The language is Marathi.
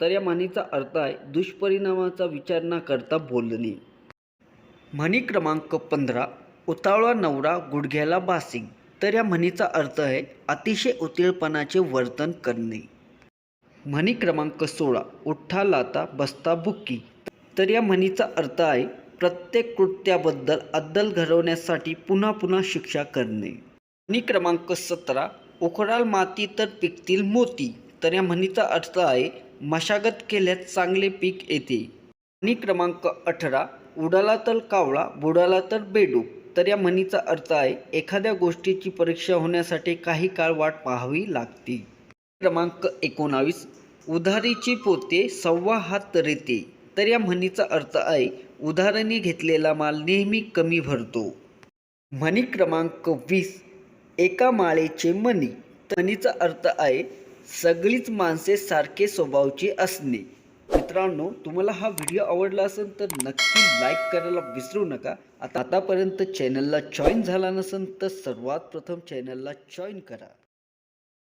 तर या म्हणीचा अर्थ आहे दुष्परिणामाचा विचार न करता बोलणे. म्हणी क्रमांक पंधरा उतावळा नवरा गुडघ्याला बासिंग तर या म्हणीचा अर्थ आहे अतिशय उतीळपणाचे वर्तन करणे. म्हणी क्रमांक सोळा उठ्ठा लाता बसता बुक्की तर या म्हणीचा अर्थ आहे प्रत्येक कृत्याबद्दल अद्दल घडवण्यासाठी पुन्हा पुन्हा शिक्षा करणे. म्हणी क्रमांक सतरा उखराल माती तर पिकतील मोती. तर या म्हणीचा अर्थ आहे. मशागत केल्यास चांगले पीक येते. म्हणी क्रमांक अठरा उडाला तर कावळा बुडाला तर बेडूक. तर या म्हणीचा अर्थ आहे एखाद्या गोष्टीची परीक्षा होण्यासाठी काही काळ वाट पाहावी लागते. क्रमांक एकोणावीस उधारीची पोते सव्वा हात रेते. तर या म्हणीचा अर्थ आहे उधारणी घेतलेला माल नेहमी कमी भरतो. म्हणी क्रमांक वीस एका माळेचे मणी. म्हणीचा अर्थ आहे सगळीच माणसे सारखे स्वभावची असणे. मित्रांनो तुम्हाला हा व्हिडिओ आवडला असेल तर नक्की लाईक करायला विसरू नका. आता आतापर्यंत चॅनलला जॉईन झाला नसेल तर सर्वात प्रथम चॅनलला जॉईन करा.